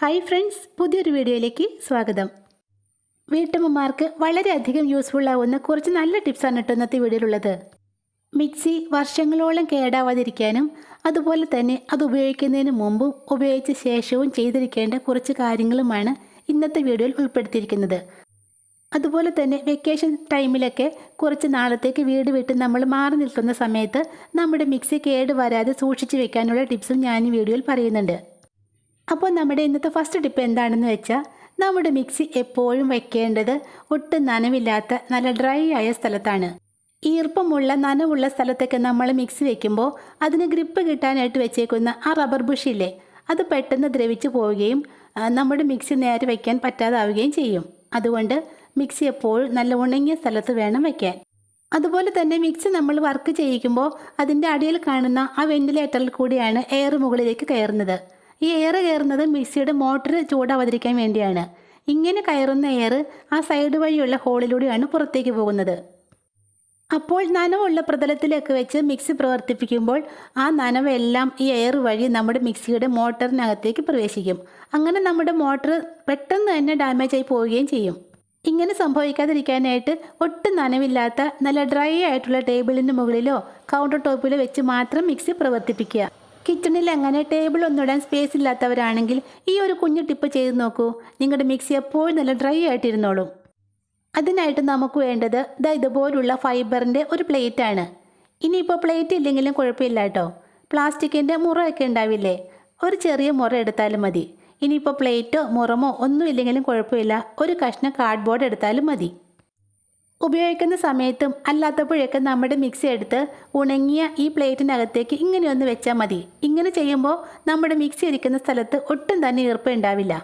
Hi friends പുതിയൊരു വീഡിയോയിലേക്ക് സ്വാഗതം. വീട്ടമ്മമാർക്ക് വളരെയധികം യൂസ്ഫുൾ ആവുന്ന കുറച്ച് നല്ല ടിപ്സാണ് കേട്ടോ ഇന്നത്തെ വീഡിയോയിലുള്ളത്. മിക്സി വർഷങ്ങളോളം കേടാവാതിരിക്കാനും അതുപോലെ തന്നെ അത് ഉപയോഗിക്കുന്നതിന് മുമ്പും ഉപയോഗിച്ച ശേഷവും ചെയ്തിരിക്കേണ്ട കുറച്ച് കാര്യങ്ങളുമാണ് ഇന്നത്തെ വീഡിയോയിൽ ഉൾപ്പെടുത്തിയിരിക്കുന്നത്. അതുപോലെ തന്നെ വെക്കേഷൻ ടൈമിലൊക്കെ കുറച്ച് നാളത്തേക്ക് വീട് വിട്ട് നമ്മൾ മാറി നിൽക്കുന്ന സമയത്ത് നമ്മുടെ മിക്സി കേട് വരാതെ സൂക്ഷിച്ചു വെക്കാനുള്ള ടിപ്സും ഞാൻ ഈ വീഡിയോയിൽ പറയുന്നുണ്ട്. അപ്പോൾ നമ്മുടെ ഇന്നത്തെ ഫസ്റ്റ് ടിപ്പ് എന്താണെന്ന് വെച്ചാൽ നമ്മുടെ മിക്സി എപ്പോഴും വെക്കേണ്ടത് ഒട്ടും നനവില്ലാത്ത നല്ല ഡ്രൈ ആയ സ്ഥലത്താണ്. ഈർപ്പമുള്ള നനവുള്ള സ്ഥലത്തൊക്കെ നമ്മൾ മിക്സി വെക്കുമ്പോൾ അതിന് ഗ്രിപ്പ് കിട്ടാനായിട്ട് വെച്ചേക്കുന്ന ആ റബ്ബർ ബുഷില്ലേ അത് പെട്ടെന്ന് ദ്രവിച്ചു പോവുകയും നമ്മുടെ മിക്സി നേരെ വയ്ക്കാൻ പറ്റാതാവുകയും ചെയ്യും. അതുകൊണ്ട് മിക്സി എപ്പോഴും നല്ല ഉണങ്ങിയ സ്ഥലത്ത് വേണം വയ്ക്കാൻ അതുപോലെ തന്നെ മിക്സി നമ്മൾ വർക്ക് ചെയ്യിക്കുമ്പോൾ അതിന്റെ അടിയിൽ കാണുന്ന ആ വെന്റിലേറ്ററിൽ കൂടിയാണ് എയർ മുകളിലേക്ക് കയറുന്നത്. ഈ എയർ കയറുന്നത് മിക്സിയുടെ മോട്ടർ ചൂടാവാതിരിക്കാൻ വേണ്ടിയാണ്. ഇങ്ങനെ കയറുന്ന എയർ ആ സൈഡ് വഴിയുള്ള ഹോളിലൂടെയാണ് പുറത്തേക്ക് പോകുന്നത്. അപ്പോൾ നനവുള്ള പ്രതലത്തിലേക്ക് വെച്ച് മിക്സി പ്രവർത്തിപ്പിക്കുമ്പോൾ ആ നനവെല്ലാം ഈ എയർ വഴി നമ്മുടെ മിക്സിയുടെ മോട്ടറിനകത്തേക്ക് പ്രവേശിക്കും. അങ്ങനെ നമ്മുടെ മോട്ടർ പെട്ടെന്ന് തന്നെ ഡാമേജ് ആയി പോവുകയും ചെയ്യും. ഇങ്ങനെ സംഭവിക്കാതിരിക്കാനായിട്ട് ഒട്ടും നനവില്ലാത്ത നല്ല ഡ്രൈ ആയിട്ടുള്ള ടേബിളിന്റെ മുകളിലോ കൗണ്ടർ ടോപ്പിലോ വെച്ച് മാത്രം മിക്സി പ്രവർത്തിപ്പിക്കുക. കിച്ചണിൽ അങ്ങനെ ടേബിൾ ഒന്നിടാൻ സ്പേസ് ഇല്ലാത്തവരാണെങ്കിൽ ഈ ഒരു കുഞ്ഞു ടിപ്പ് ചെയ്ത് നോക്കൂ. നിങ്ങളുടെ മിക്സി എപ്പോഴും നല്ല ഡ്രൈ ആയിട്ടിരുന്നോളും. അതിനായിട്ട് നമുക്ക് വേണ്ടത് ദാ ഇതുപോലുള്ള ഫൈബറിന്റെ ഒരു പ്ലേറ്റ് ആണ്. ഇനിയിപ്പോൾ പ്ലേറ്റ് ഇല്ലെങ്കിലും കുഴപ്പമില്ല കേട്ടോ. പ്ലാസ്റ്റിക്കിന്റെ മുറയൊക്കെ ഉണ്ടാവില്ലേ? ഒരു ചെറിയ മുറ എടുത്താലും മതി. ഇനിയിപ്പോൾ പ്ലേറ്റോ മുറമോ ഒന്നും ഇല്ലെങ്കിലും കുഴപ്പമില്ല. ഒരു കഷ്ണം കാർഡ്ബോർഡ് എടുത്താലും മതി. ഉപയോഗിക്കുന്ന സമയത്തും അല്ലാത്തപ്പോഴൊക്കെ നമ്മുടെ മിക്സി എടുത്ത് ഉണങ്ങിയ ഈ പ്ലേറ്റിനകത്തേക്ക് ഇങ്ങനെ ഒന്ന് വെച്ചാൽ മതി. ഇങ്ങനെ ചെയ്യുമ്പോൾ നമ്മുടെ മിക്സി ഇരിക്കുന്ന സ്ഥലത്ത് ഒട്ടും തന്നെ ഈർപ്പം ഉണ്ടാവില്ല.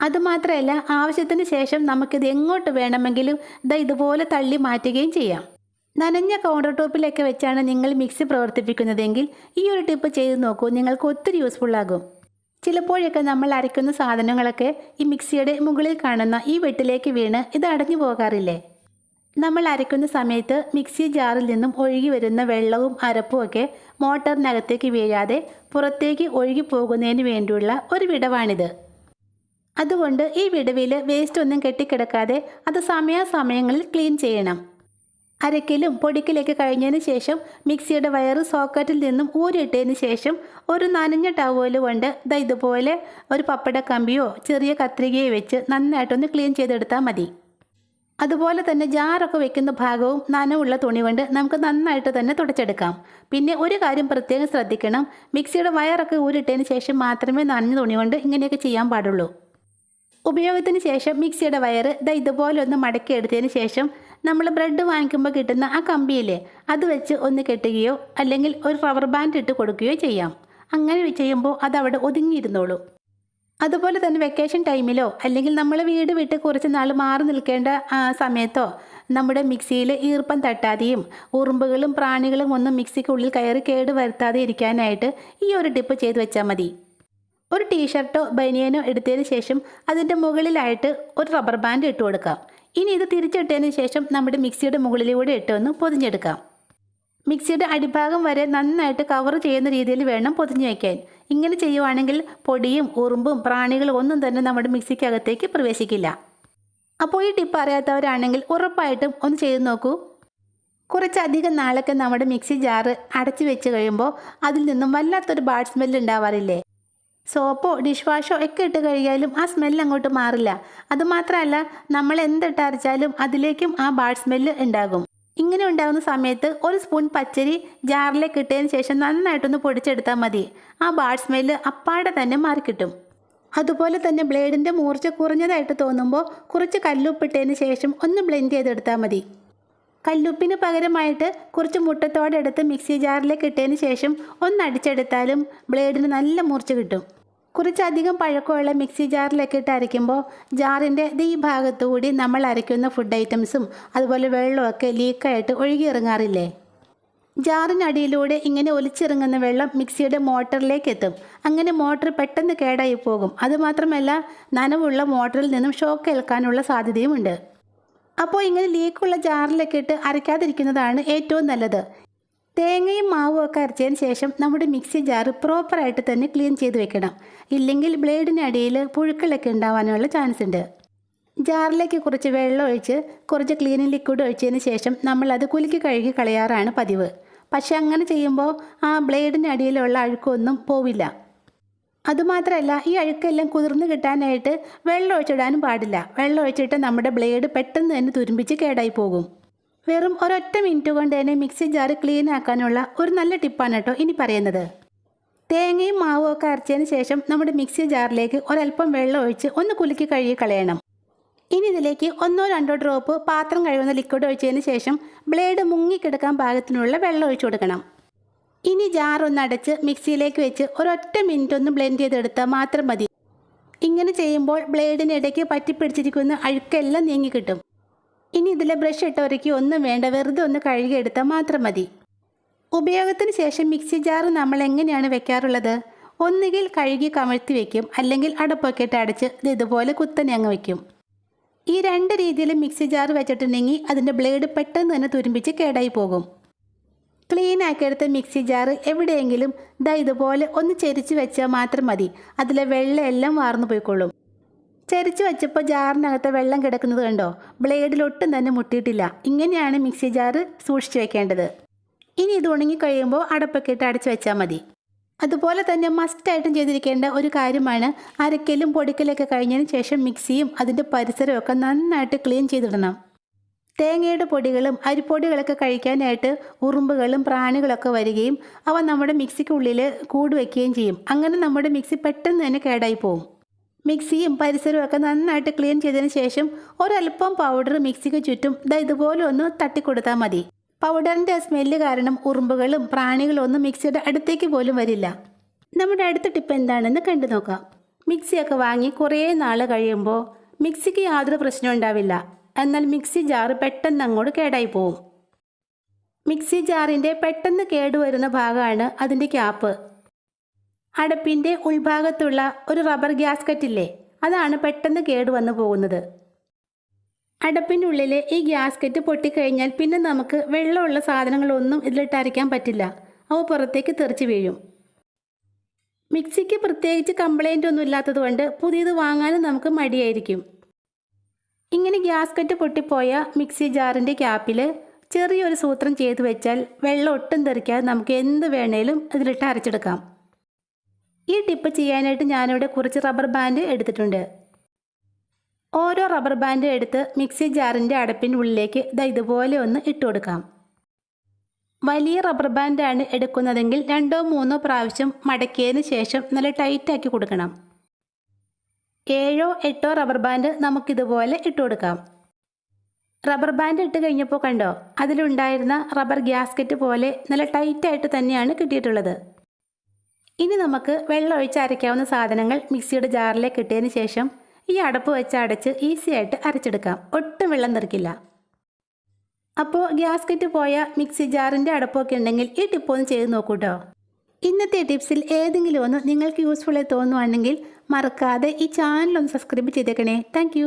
അതുമാത്രമല്ല ആവശ്യത്തിന് ശേഷം നമുക്കിത് എങ്ങോട്ട് വേണമെങ്കിലും ദാ ഇതുപോലെ തള്ളി മാറ്റുകയും ചെയ്യാം. നനഞ്ഞ കൗണ്ടർ ടോപ്പിലൊക്കെ വെച്ചാണ് നിങ്ങൾ മിക്സി പ്രവർത്തിപ്പിക്കുന്നതെങ്കിൽ ഈ ഒരു ടിപ്പ് ചെയ്ത് നോക്കൂ നിങ്ങൾക്ക് ഒത്തിരി യൂസ്ഫുൾ ആകും. ചിലപ്പോഴൊക്കെ നമ്മൾ അരയ്ക്കുന്ന സാധനങ്ങളൊക്കെ ഈ മിക്സിയുടെ മുകളിൽ കാണുന്ന ഈ വെട്ടിലേക്ക് വീണ് ഇത് അടഞ്ഞു പോകാറില്ലേ? നമ്മൾ അരയ്ക്കുന്ന സമയത്ത് മിക്സി ജാറിൽ നിന്നും ഒഴുകി വരുന്ന വെള്ളവും അരപ്പും ഒക്കെ മോട്ടറിനകത്തേക്ക് വീഴാതെ പുറത്തേക്ക് ഒഴുകി പോകുന്നതിന് വേണ്ടിയുള്ള ഒരു വിടവാണിത്. അതുകൊണ്ട് ഈ വിടവിൽ വേസ്റ്റ് ഒന്നും കെട്ടിക്കിടക്കാതെ അത് സമയാസമയങ്ങളിൽ ക്ലീൻ ചെയ്യണം. അരക്കലും പൊടിക്കലൊക്കെ കഴിഞ്ഞതിന് ശേഷം മിക്സിയുടെ വയറ് സോക്കറ്റിൽ നിന്നും ഊരിയിട്ടതിന് ശേഷം ഒരു നനഞ്ഞ ടവൽ കൊണ്ട് ഇതുപോലെ ഒരു പപ്പട കമ്പിയോ ചെറിയ കത്രികയോ വെച്ച് നന്നായിട്ടൊന്ന് ക്ലീൻ ചെയ്തെടുത്താൽ മതി. അതുപോലെ തന്നെ ജാറൊക്കെ വെക്കുന്ന ഭാഗവും നനവുള്ള തുണി കൊണ്ട് നമുക്ക് നന്നായിട്ട് തന്നെ തുടച്ചെടുക്കാം. പിന്നെ ഒരു കാര്യം പ്രത്യേകം ശ്രദ്ധിക്കണം. മിക്സിയുടെ വയറൊക്കെ ഊരിട്ടതിന് ശേഷം മാത്രമേ നനഞ്ഞ തുണി കൊണ്ട് ഇങ്ങനെയൊക്കെ ചെയ്യാൻ പാടുള്ളൂ. ഉപയോഗത്തിന് ശേഷം മിക്സിയുടെ വയറ് ദാ ഇതുപോലെ ഒന്ന് മടക്കി എടുത്തതിന് ശേഷം നമ്മൾ ബ്രെഡ് വാങ്ങിക്കുമ്പോൾ കിട്ടുന്ന ആ കമ്പിയില്ലേ അത് വെച്ച് ഒന്ന് കെട്ടുകയോ അല്ലെങ്കിൽ ഒരു റബ്ബർ ബാൻഡ് ഇട്ട് കൊടുക്കുകയോ ചെയ്യാം. അങ്ങനെ ചെയ്യുമ്പോൾ അത് അവിടെ ഒതുങ്ങിയിരുന്നോളൂ. അതുപോലെ തന്നെ വെക്കേഷൻ ടൈമിലോ അല്ലെങ്കിൽ നമ്മൾ വീട് വിട്ട് കുറച്ച് നാൾ മാറി നിൽക്കേണ്ട സമയത്തോ നമ്മുടെ മിക്സിയിൽ ഈർപ്പം തട്ടാതെയും ഉറുമ്പുകളും പ്രാണികളും ഒന്നും മിക്സിക്കുള്ളിൽ കയറി കേട് വരുത്താതെ ഇരിക്കാനായിട്ട് ഈ ഒരു ടിപ്പ് ചെയ്തു വെച്ചാൽ മതി. ഒരു ടീഷർട്ടോ ബനിയനോ എടുത്തതിന് ശേഷം അതിന്റെ മുകളിലായിട്ട് ഒരു റബ്ബർ ബാൻഡ് ഇട്ട് കൊടുക്കാം. ഇനി ഇത് തിരിച്ചിട്ടതിന് ശേഷം നമ്മുടെ മിക്സിയുടെ മുകളിലൂടെ ഇട്ടൊന്ന് പൊതിഞ്ഞെടുക്കാം. മിക്സിയുടെ അടിഭാഗം വരെ നന്നായിട്ട് കവർ ചെയ്യുന്ന രീതിയിൽ വേണം പൊതിഞ്ഞു വയ്ക്കാൻ ഇങ്ങനെ ചെയ്യുവാണെങ്കിൽ പൊടിയും ഉറുമ്പും പ്രാണികളും ഒന്നും തന്നെ നമ്മുടെ മിക്സിക്കകത്തേക്ക് പ്രവേശിക്കില്ല. അപ്പോൾ ഈ ടിപ്പ് അറിയാത്തവരാണെങ്കിൽ ഉറപ്പായിട്ടും ഒന്ന് ചെയ്തു നോക്കൂ. കുറച്ചധികം നാളൊക്കെ നമ്മുടെ മിക്സി ജാറ് അടച്ചു വെച്ച് കഴിയുമ്പോൾ അതിൽ നിന്നും വല്ലാത്തൊരു ബാഡ് സ്മെല്ല് ഉണ്ടാവാറില്ലേ? സോപ്പോ ഡിഷ് വാഷോ ഒക്കെ ഇട്ട് കഴിയാലും ആ സ്മെല്ല് അങ്ങോട്ട് മാറില്ല. അതുമാത്രമല്ല നമ്മൾ എന്തിട്ട് അരച്ചാലും അതിലേക്കും ആ ബാഡ് സ്മെല്ല് ഉണ്ടാകും. ഇങ്ങനെ ഉണ്ടാകുന്ന സമയത്ത് ഒരു സ്പൂൺ പച്ചരി ജാറിലേക്ക് ഇട്ടതിന് ശേഷം നന്നായിട്ടൊന്ന് പൊടിച്ചെടുത്താൽ മതി. ആ ബാഡ് സ്മെല്ല് അപ്പാടെ തന്നെ മാറിക്കിട്ടും അതുപോലെ തന്നെ ബ്ലേഡിന്റെ മൂർച്ച കുറഞ്ഞതായിട്ട് തോന്നുമ്പോൾ കുറച്ച് കല്ലുപ്പിട്ടതിന് ശേഷം ഒന്ന് ബ്ലെൻഡ് ചെയ്തെടുത്താൽ മതി. കല്ലുപ്പിന് പകരമായിട്ട് കുറച്ച് മുട്ടത്തോടെ എടുത്ത് മിക്സി ജാറിലേക്ക് ഇട്ടതിന് ശേഷം ഒന്ന് അടിച്ചെടുത്താലും ബ്ലേഡിന് നല്ല മൂർച്ച കിട്ടും. കുറച്ചധികം പഴക്കമുള്ള മിക്സി ജാറിലൊക്കെ ഇട്ട് അരയ്ക്കുമ്പോൾ ജാറിന്റെ ഈ ഭാഗത്തു കൂടി നമ്മൾ അരയ്ക്കുന്ന ഫുഡ് ഐറ്റംസും അതുപോലെ വെള്ളമൊക്കെ ലീക്കായിട്ട് ഒഴുകിയിറങ്ങാറില്ലേ? ജാറിനടിയിലൂടെ ഇങ്ങനെ ഒലിച്ചിറങ്ങുന്ന വെള്ളം മിക്സിയുടെ മോട്ടറിലേക്ക് എത്തും അങ്ങനെ മോട്ടർ പെട്ടെന്ന് കേടായി പോകും. അതുമാത്രമല്ല നനവുള്ള മോട്ടറിൽ നിന്നും ഷോക്ക് ഏൽക്കാനുള്ള സാധ്യതയുമുണ്ട്. അപ്പോൾ ഇങ്ങനെ ലീക്കുള്ള ജാറിലൊക്കെ ഇട്ട് അരയ്ക്കാതിരിക്കുന്നതാണ് ഏറ്റവും നല്ലത്. തേങ്ങയും മാവും ഒക്കെ അരച്ചതിന് ശേഷം നമ്മുടെ മിക്സി ജാറ് പ്രോപ്പറായിട്ട് തന്നെ ക്ലീൻ ചെയ്ത് വെക്കണം. ഇല്ലെങ്കിൽ ബ്ലേഡിനടിയിൽ പുഴുക്കളൊക്കെ ഉണ്ടാവാനുള്ള ചാൻസ് ഉണ്ട്. ജാറിലേക്ക് കുറച്ച് വെള്ളം ഒഴിച്ച് കുറച്ച് ക്ലീനിങ് ലിക്വിഡ് ഒഴിച്ചതിന് ശേഷം നമ്മൾ അത് കുലുക്കി കഴുകി കളയാറാണ് പതിവ്. പക്ഷെ അങ്ങനെ ചെയ്യുമ്പോൾ ആ ബ്ലേഡിനടിയിലുള്ള അഴുക്കൊന്നും പോവില്ല. അതുമാത്രമല്ല ഈ അഴുക്കെല്ലാം കുതിർന്ന് കിട്ടാനായിട്ട് വെള്ളം ഒഴിച്ചിടാനും പാടില്ല. വെള്ളം ഒഴിച്ചിട്ട് നമ്മുടെ ബ്ലേഡ് പെട്ടെന്ന് തന്നെ തുരുമ്പിച്ച് കേടായി പോകും. വെറും ഒരൊറ്റ മിനിറ്റ് കൊണ്ട് തന്നെ മിക്സി ജാറ് ക്ലീൻ ആക്കാനുള്ള ഒരു നല്ല ടിപ്പാണ് കേട്ടോ ഇനി പറയുന്നത്. തേങ്ങയും മാവും ഒക്കെ അരച്ചതിന് ശേഷം നമ്മുടെ മിക്സി ജാറിലേക്ക് ഒരല്പം വെള്ളം ഒഴിച്ച് ഒന്ന് കുലുക്കി കഴുകി കളയണം. ഇനി ഇതിലേക്ക് ഒന്നോ രണ്ടോ ഡ്രോപ്പ് പാത്രം കഴുകുന്ന ലിക്വിഡ് ഒഴിച്ചതിന് ശേഷം ബ്ലേഡ് മുങ്ങിക്കിടക്കാൻ പാകത്തിനുള്ള വെള്ളം ഒഴിച്ചു കൊടുക്കണം. ഇനി ജാർ ഒന്ന് അടച്ച് മിക്സിയിലേക്ക് വെച്ച് ഒരൊറ്റ മിനിറ്റ് ഒന്ന് ബ്ലെൻഡ് ചെയ്തെടുത്താൽ മാത്രം മതി. ഇങ്ങനെ ചെയ്യുമ്പോൾ ബ്ലേഡിനിടയ്ക്ക് പറ്റിപ്പിടിച്ചിരിക്കുന്ന അഴുക്കെല്ലാം നീങ്ങി കിട്ടും. ഇനി ഇതിലെ ബ്രഷ് ഇട്ടവരയ്ക്ക് ഒന്നും വേണ്ട വെറുതെ ഒന്ന് കഴുകിയെടുത്താൽ മാത്രം മതി. ഉപയോഗത്തിന് ശേഷം മിക്സി ജാർ നമ്മൾ എങ്ങനെയാണ് വെക്കാറുള്ളത്? ഒന്നുകിൽ കഴുകി കമഴ്ത്തി വെക്കും അല്ലെങ്കിൽ അടപ്പൊക്കെ ഇട്ട് അടച്ച് ഇത് ഇതുപോലെ കുത്തനെ അങ്ങ് വെക്കും. ഈ രണ്ട് രീതിയിലും മിക്സി ജാർ വെച്ചിട്ടുണ്ടെങ്കിൽ അതിന്റെ ബ്ലേഡ് പെട്ടെന്ന് തന്നെ തുരുമ്പിച്ച് കേടായി പോകും. ക്ലീൻ ആക്കിയെടുത്ത മിക്സി ജാർ എവിടെയെങ്കിലും ദാ ഇതുപോലെ ഒന്ന് ചെരിച്ച് വെച്ചാൽ മാത്രം മതി. അതിലെ വെള്ളം എല്ലാം വാർന്നു പോയിക്കൊള്ളും. ചെരിച്ച് വെച്ചപ്പോൾ ജാറിനകത്ത് വെള്ളം കിടക്കുന്നത് കണ്ടോ? ബ്ലേഡിൽ ഒട്ടും തന്നെ മുട്ടിയിട്ടില്ല. ഇങ്ങനെയാണ് മിക്സി ജാറ് സൂക്ഷിച്ചു വെക്കേണ്ടത്. ഇനി ഇത് ഉണങ്ങി കഴിയുമ്പോൾ അടപ്പൊക്കെ ഇട്ട് അടച്ചു വെച്ചാൽ മതി. അതുപോലെ തന്നെ മസ്റ്റായിട്ടും ചെയ്തിരിക്കേണ്ട ഒരു കാര്യമാണ് അരക്കലും പൊടിക്കലൊക്കെ കഴിഞ്ഞതിന് ശേഷം മിക്സിയും അതിന്റെ പരിസരവും ഒക്കെ നന്നായിട്ട് ക്ലീൻ ചെയ്തിടണം. തേങ്ങയുടെ പൊടികളും അരിപ്പൊടികളൊക്കെ കഴിക്കാനായിട്ട് ഉറുമ്പുകളും പ്രാണികളൊക്കെ വരികയും അവ നമ്മുടെ മിക്സിക്കുള്ളിൽ കൂട് വയ്ക്കുകയും ചെയ്യും. അങ്ങനെ നമ്മുടെ മിക്സി പെട്ടെന്ന് തന്നെ കേടായി പോകും മിക്സിയും പരിസരവും ഒക്കെ നന്നായിട്ട് ക്ലീൻ ചെയ്തതിന് ശേഷം ഒരല്പം പൗഡർ മിക്സിക്ക് ചുറ്റും ദാ ഇതുപോലെ ഒന്ന് തട്ടിക്കൊടുത്താൽ മതി. പൗഡറിന്റെ സ്മെല്ല് കാരണം ഉറുമ്പുകളും പ്രാണികളും ഒന്നും മിക്സിയുടെ അടുത്തേക്ക് പോലും വരില്ല. നമ്മുടെ അടുത്ത ടിപ്പ് എന്താണെന്ന് കണ്ടു നോക്കാം. മിക്സിയൊക്കെ വാങ്ങി കുറേ നാൾ കഴിയുമ്പോൾ മിക്സിക്ക് യാതൊരു പ്രശ്നവും ഉണ്ടാവില്ല. എന്നാൽ മിക്സി ജാറ് പെട്ടെന്ന് അങ്ങോട്ട് കേടായി പോവും. മിക്സി ജാറിന്റെ പെട്ടെന്ന് കേടുവരുന്ന ഭാഗമാണ് അതിന്റെ ക്യാപ്പ് അടപ്പിന്റെ ഉൾഭാഗത്തുള്ള ഒരു റബ്ബർ ഗ്യാസ്കറ്റില്ലേ? അതാണ് പെട്ടെന്ന് കേടുവന്നു പോകുന്നത്. അടപ്പിന്റെ ഉള്ളിൽ ഈ ഗ്യാസ്കറ്റ് പൊട്ടിക്കഴിഞ്ഞാൽ പിന്നെ നമുക്ക് വെള്ളമുള്ള സാധനങ്ങളൊന്നും ഇതിലിട്ടരയ്ക്കാൻ പറ്റില്ല. അവ പുറത്തേക്ക് തെറിച്ച് വീഴും. മിക്സിക്ക് പ്രത്യേകിച്ച് കംപ്ലൈന്റ് ഒന്നും ഇല്ലാത്തതുകൊണ്ട് പുതിയത് വാങ്ങാനും നമുക്ക് മടിയായിരിക്കും. ഇങ്ങനെ ഗ്യാസ്കറ്റ് പൊട്ടിപ്പോയ മിക്സി ജാറിന്റെ ക്യാപ്പിൽ ചെറിയൊരു സൂത്രം ചെയ്തു വെച്ചാൽ വെള്ളം ഒട്ടും തെറിക്കാതെ നമുക്ക് എന്ത് വേണേലും ഇതിലിട്ട് അരച്ചെടുക്കാം. ഈ ടിപ്പ് ചെയ്യാനായിട്ട് ഞാനിവിടെ കുറച്ച് റബ്ബർ ബാൻഡ് എടുത്തിട്ടുണ്ട്. ഓരോ റബ്ബർ ബാൻഡ് എടുത്ത് മിക്സി ജാറിന്റെ അടപ്പിന്റെ ഉള്ളിലേക്ക് ദാ ഇതുപോലെ ഒന്ന് ഇട്ട് കൊടുക്കാം. വലിയ റബ്ബർ ബാൻഡാണ് എടുക്കുന്നതെങ്കിൽ രണ്ടോ മൂന്നോ പ്രാവശ്യം മടക്കിയതിന് ശേഷം നല്ല ടൈറ്റാക്കി കൊടുക്കണം. ഏഴോ എട്ടോ റബ്ബർ ബാൻഡ് നമുക്കിതുപോലെ ഇട്ട് കൊടുക്കാം. റബ്ബർ ബാൻഡ് ഇട്ട് കഴിഞ്ഞപ്പോൾ കണ്ടോ അതിലുണ്ടായിരുന്ന റബ്ബർ ഗ്യാസ്കറ്റ് പോലെ നല്ല ടൈറ്റായിട്ട് തന്നെയാണ് കിട്ടിയിട്ടുള്ളത്. ഇനി നമുക്ക് വെള്ളം ഒഴിച്ച് അരയ്ക്കാവുന്ന സാധനങ്ങൾ മിക്സിയുടെ ജാറിലേക്ക് ഇട്ടതിന് ശേഷം ഈ അടപ്പ് വെച്ച് അടച്ച് ഈസി ആയിട്ട് അരച്ചെടുക്കാം. ഒട്ടും വെള്ളം തെറിക്കില്ല അപ്പോൾ ഗ്യാസ്കറ്റ് പോയ മിക്സി ജാറിന്റെ അടപ്പൊക്കെ ഉണ്ടെങ്കിൽ ഈ ടിപ്പ് ഒന്ന് ചെയ്ത് നോക്കൂ കേട്ടോ ഇന്നത്തെ ടിപ്സിൽ ഏതെങ്കിലും ഒന്ന് നിങ്ങൾക്ക് യൂസ്ഫുള്ളായി തോന്നുവാണെങ്കിൽ മറക്കാതെ ഈ ചാനൽ ഒന്ന് സബ്സ്ക്രൈബ് ചെയ്തേക്കണേ. താങ്ക്